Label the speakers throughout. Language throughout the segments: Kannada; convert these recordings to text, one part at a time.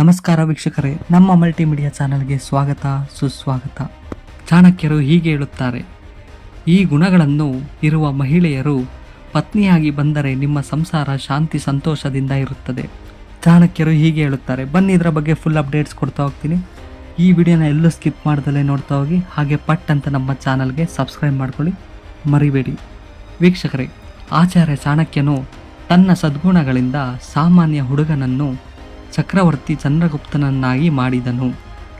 Speaker 1: ನಮಸ್ಕಾರ ವೀಕ್ಷಕರೇ, ನಮ್ಮ ಮಲ್ಟಿಮೀಡಿಯಾ ಚಾನಲ್ಗೆ ಸ್ವಾಗತ, ಸುಸ್ವಾಗತ. ಚಾಣಕ್ಯರು ಹೀಗೆ ಹೇಳುತ್ತಾರೆ, ಈ ಗುಣಗಳನ್ನು ಇರುವ ಮಹಿಳೆಯರು ಪತ್ನಿಯಾಗಿ ಬಂದರೆ ನಿಮ್ಮ ಸಂಸಾರ ಶಾಂತಿ ಸಂತೋಷದಿಂದ ಇರುತ್ತದೆ. ಚಾಣಕ್ಯರು ಹೀಗೆ ಹೇಳುತ್ತಾರೆ, ಬನ್ನಿ ಇದರ ಬಗ್ಗೆ ಫುಲ್ ಅಪ್ಡೇಟ್ಸ್ ಕೊಡ್ತಾ ಹೋಗ್ತೀನಿ. ಈ ವಿಡಿಯೋನ ಎಲ್ಲೂ ಸ್ಕಿಪ್ ಮಾಡ್ದಲೇ ನೋಡ್ತಾ ಹೋಗಿ, ಹಾಗೆ ಪಟ್ ಅಂತ ನಮ್ಮ ಚಾನಲ್ಗೆ ಸಬ್ಸ್ಕ್ರೈಬ್ ಮಾಡ್ಕೊಳ್ಳಿ. ಮರಿಬೇಡಿ. ವೀಕ್ಷಕರೇ, ಆಚಾರ್ಯ ಚಾಣಕ್ಯನು ತನ್ನ ಸದ್ಗುಣಗಳಿಂದ ಸಾಮಾನ್ಯ ಹುಡುಗನನ್ನು ಚಕ್ರವರ್ತಿ ಚಂದ್ರಗುಪ್ತನನ್ನಾಗಿ ಮಾಡಿದನು.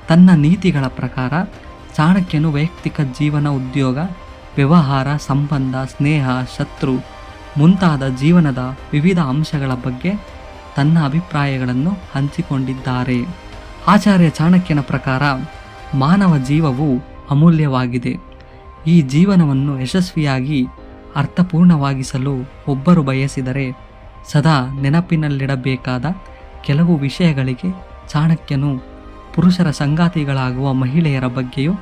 Speaker 1: ತನ್ನ ನೀತಿಗಳ ಪ್ರಕಾರ ಚಾಣಕ್ಯನು ವೈಯಕ್ತಿಕ ಜೀವನ ಉದ್ಯೋಗ, ವ್ಯವಹಾರ, ಸಂಬಂಧ, ಸ್ನೇಹ, ಶತ್ರು ಮುಂತಾದ ಜೀವನದ ವಿವಿಧ ಅಂಶಗಳ ಬಗ್ಗೆ ತನ್ನ ಅಭಿಪ್ರಾಯಗಳನ್ನು ಹಂಚಿಕೊಂಡಿದ್ದಾರೆ. ಆಚಾರ್ಯ ಚಾಣಕ್ಯನ ಪ್ರಕಾರ ಮಾನವ ಜೀವವು ಅಮೂಲ್ಯವಾಗಿದೆ. ಈ ಜೀವನವನ್ನು ಯಶಸ್ವಿಯಾಗಿ ಅರ್ಥಪೂರ್ಣವಾಗಿಸಲು ಒಬ್ಬರು ಬಯಸಿದರೆ ಸದಾ ನೆನಪಿನಲ್ಲಿಡಬೇಕಾದ ಕೆಲವು ವಿಷಯಗಳಿಗೆ ಚಾಣಕ್ಯನು ಪುರುಷರ ಸಂಗಾತಿಗಳಾಗುವ ಮಹಿಳೆಯರ ಬಗ್ಗೆಯೂ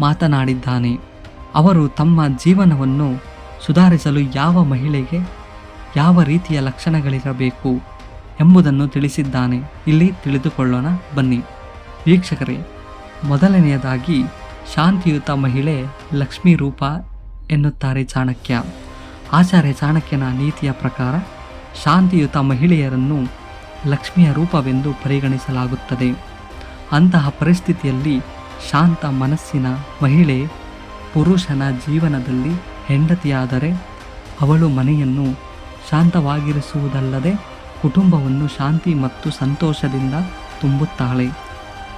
Speaker 1: ಮಾತನಾಡಿದ್ದಾನೆ. ಅವರು ತಮ್ಮ ಜೀವನವನ್ನು ಸುಧಾರಿಸಲು ಯಾವ ಮಹಿಳೆಗೆ ಯಾವ ರೀತಿಯ ಲಕ್ಷಣಗಳಿರಬೇಕು ಎಂಬುದನ್ನು ತಿಳಿಸಿದ್ದಾನೆ. ಇಲ್ಲಿ ತಿಳಿದುಕೊಳ್ಳೋಣ, ಬನ್ನಿ. ವೀಕ್ಷಕರೇ, ಮೊದಲನೆಯದಾಗಿ ಶಾಂತಿಯುತ ಮಹಿಳೆ ಲಕ್ಷ್ಮೀ ರೂಪ ಎನ್ನುತ್ತಾರೆ ಚಾಣಕ್ಯ. ಆಚಾರ್ಯ ಚಾಣಕ್ಯನ ನೀತಿಯ ಪ್ರಕಾರ ಶಾಂತಿಯುತ ಮಹಿಳೆಯರನ್ನು ಲಕ್ಷ್ಮಿಯ ರೂಪವೆಂದು ಪರಿಗಣಿಸಲಾಗುತ್ತದೆ. ಅಂತಹ ಪರಿಸ್ಥಿತಿಯಲ್ಲಿ ಶಾಂತ ಮನಸ್ಸಿನ ಮಹಿಳೆ ಪುರುಷನ ಜೀವನದಲ್ಲಿ ಹೆಂಡತಿಯಾದರೆ ಅವಳು ಮನೆಯನ್ನು ಶಾಂತವಾಗಿರಿಸುವುದಲ್ಲದೆ ಕುಟುಂಬವನ್ನು ಶಾಂತಿ ಮತ್ತು ಸಂತೋಷದಿಂದ ತುಂಬುತ್ತಾಳೆ.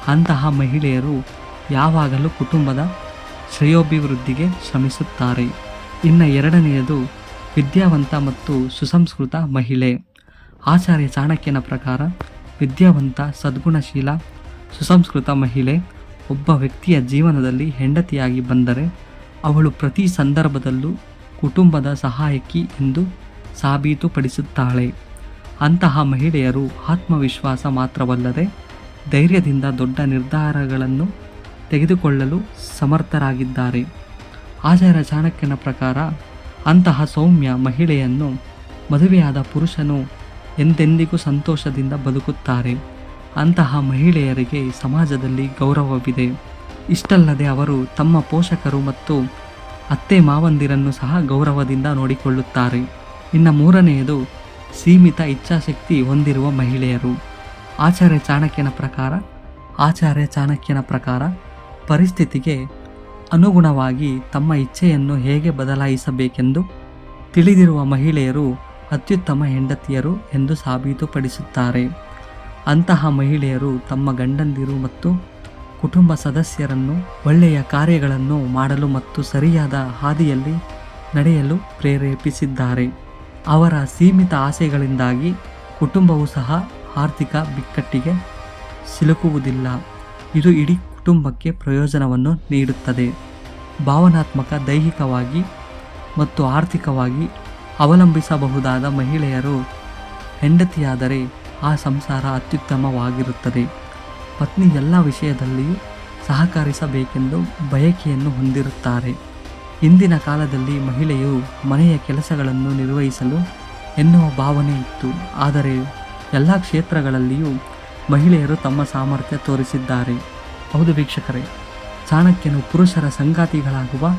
Speaker 1: ಅಂತಹ ಮಹಿಳೆಯರು ಯಾವಾಗಲೂ ಕುಟುಂಬದ ಶ್ರೇಯೋಭಿವೃದ್ಧಿಗೆ ಶ್ರಮಿಸುತ್ತಾರೆ. ಇನ್ನು ಎರಡನೆಯದು ವಿದ್ಯಾವಂತ ಮತ್ತು ಸುಸಂಸ್ಕೃತ ಮಹಿಳೆ. ಆಚಾರ್ಯ ಚಾಣಕ್ಯನ ಪ್ರಕಾರ ವಿದ್ಯಾವಂತ, ಸದ್ಗುಣಶೀಲ, ಸುಸಂಸ್ಕೃತ ಮಹಿಳೆ ಒಬ್ಬ ವ್ಯಕ್ತಿಯ ಜೀವನದಲ್ಲಿ ಹೆಂಡತಿಯಾಗಿ ಬಂದರೆ ಅವಳು ಪ್ರತಿ ಸಂದರ್ಭದಲ್ಲೂ ಕುಟುಂಬದ ಸಹಾಯಕಿ ಎಂದು ಸಾಬೀತುಪಡಿಸುತ್ತಾಳೆ. ಅಂತಹ ಮಹಿಳೆಯರು ಆತ್ಮವಿಶ್ವಾಸ ಮಾತ್ರವಲ್ಲದೆ ಧೈರ್ಯದಿಂದ ದೊಡ್ಡ ನಿರ್ಧಾರಗಳನ್ನು ತೆಗೆದುಕೊಳ್ಳಲು ಸಮರ್ಥರಾಗಿದ್ದಾರೆ. ಆಚಾರ್ಯ ಚಾಣಕ್ಯನ ಪ್ರಕಾರ ಅಂತಹ ಸೌಮ್ಯ ಮಹಿಳೆಯನ್ನು ಮದುವೆಯಾದ ಪುರುಷನು ಎಂದೆಂದಿಗೂ ಸಂತೋಷದಿಂದ ಬದುಕುತ್ತಾರೆ. ಅಂತಹ ಮಹಿಳೆಯರಿಗೆ ಸಮಾಜದಲ್ಲಿ ಗೌರವವಿದೆ. ಇಷ್ಟಲ್ಲದೆ ಅವರು ತಮ್ಮ ಪೋಷಕರು ಮತ್ತು ಅತ್ತೆ ಮಾವಂದಿರನ್ನು ಸಹ ಗೌರವದಿಂದ ನೋಡಿಕೊಳ್ಳುತ್ತಾರೆ. ಇನ್ನು ಮೂರನೆಯದು, ಸೀಮಿತ ಇಚ್ಛಾಶಕ್ತಿ ಹೊಂದಿರುವ ಮಹಿಳೆಯರು. ಆಚಾರ್ಯ ಚಾಣಕ್ಯನ ಪ್ರಕಾರ, ಆಚಾರ್ಯ ಚಾಣಕ್ಯನ ಪ್ರಕಾರ ಪರಿಸ್ಥಿತಿಗೆ ಅನುಗುಣವಾಗಿ ತಮ್ಮ ಇಚ್ಛೆಯನ್ನು ಹೇಗೆ ಬದಲಾಯಿಸಬೇಕೆಂದು ತಿಳಿದಿರುವ ಮಹಿಳೆಯರು ಅತ್ಯುತ್ತಮ ಹೆಂಡತಿಯರು ಎಂದು ಸಾಬೀತುಪಡಿಸುತ್ತಾರೆ. ಅಂತಹ ಮಹಿಳೆಯರು ತಮ್ಮ ಗಂಡಂದಿರು ಮತ್ತು ಕುಟುಂಬ ಸದಸ್ಯರನ್ನು ಒಳ್ಳೆಯ ಕಾರ್ಯಗಳನ್ನು ಮಾಡಲು ಮತ್ತು ಸರಿಯಾದ ಹಾದಿಯಲ್ಲಿ ನಡೆಯಲು ಪ್ರೇರೇಪಿಸಿದ್ದಾರೆ. ಅವರ ಸೀಮಿತ ಆಸೆಗಳಿಂದಾಗಿ ಕುಟುಂಬವು ಸಹ ಆರ್ಥಿಕ ಬಿಕ್ಕಟ್ಟಿಗೆ ಸಿಲುಕುವುದಿಲ್ಲ. ಇದು ಇಡೀ ಕುಟುಂಬಕ್ಕೆ ಪ್ರಯೋಜನವನ್ನು ನೀಡುತ್ತದೆ. ಭಾವನಾತ್ಮಕ ದೈಹಿಕವಾಗಿ ಮತ್ತು ಆರ್ಥಿಕವಾಗಿ ಅವಲಂಬಿಸಬಹುದಾದ ಮಹಿಳೆಯರು ಹೆಂಡತಿಯಾದರೆ ಆ ಸಂಸಾರ ಅತ್ಯುತ್ತಮವಾಗಿರುತ್ತದೆ. ಪತ್ನಿ ಎಲ್ಲ ವಿಷಯದಲ್ಲಿಯೂ ಸಹಕರಿಸಬೇಕೆಂದು ಬಯಕೆಯನ್ನು ಹೊಂದಿರುತ್ತಾರೆ. ಇಂದಿನ ಕಾಲದಲ್ಲಿ ಮಹಿಳೆಯು ಮನೆಯ ಕೆಲಸಗಳನ್ನು ನಿರ್ವಹಿಸಲು ಎನ್ನುವ ಭಾವನೆ ಇತ್ತು. ಆದರೆ ಎಲ್ಲ ಕ್ಷೇತ್ರಗಳಲ್ಲಿಯೂ ಮಹಿಳೆಯರು ತಮ್ಮ ಸಾಮರ್ಥ್ಯ ತೋರಿಸಿದ್ದಾರೆ. ಹೌದು ವೀಕ್ಷಕರೇ, ಚಾಣಕ್ಯನು ಪುರುಷರ ಸಂಗಾತಿಗಳಾಗುವ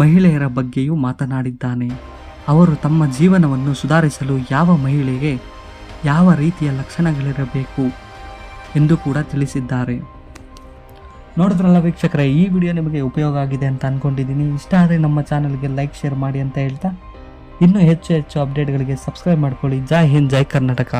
Speaker 1: ಮಹಿಳೆಯರ ಬಗ್ಗೆಯೂ ಮಾತನಾಡಿದ್ದಾನೆ. ಅವರು ತಮ್ಮ ಜೀವನವನ್ನು ಸುಧಾರಿಸಲು ಯಾವ ಮಹಿಳೆಗೆ ಯಾವ ರೀತಿಯ ಲಕ್ಷಣಗಳಿರಬೇಕು ಎಂದು ಕೂಡ ತಿಳಿಸಿದ್ದಾರೆ. ನೋಡಿದ್ರಲ್ಲ ವೀಕ್ಷಕರೇ, ಈ ವಿಡಿಯೋ ನಿಮಗೆ ಉಪಯೋಗ ಆಗಿದೆ ಅಂತ ಅಂದ್ಕೊಂಡಿದ್ದೀನಿ ಇಷ್ಟ ಆದರೆ ನಮ್ಮ ಚಾನಲ್ಗೆ ಲೈಕ್, ಶೇರ್ ಮಾಡಿ ಅಂತ ಹೇಳ್ತಾ, ಇನ್ನೂ ಹೆಚ್ಚು ಹೆಚ್ಚು ಅಪ್ಡೇಟ್ಗಳಿಗೆ ಸಬ್ಸ್ಕ್ರೈಬ್ ಮಾಡ್ಕೊಳ್ಳಿ. ಜೈ ಹಿಂದ್, ಜೈ ಕರ್ನಾಟಕ.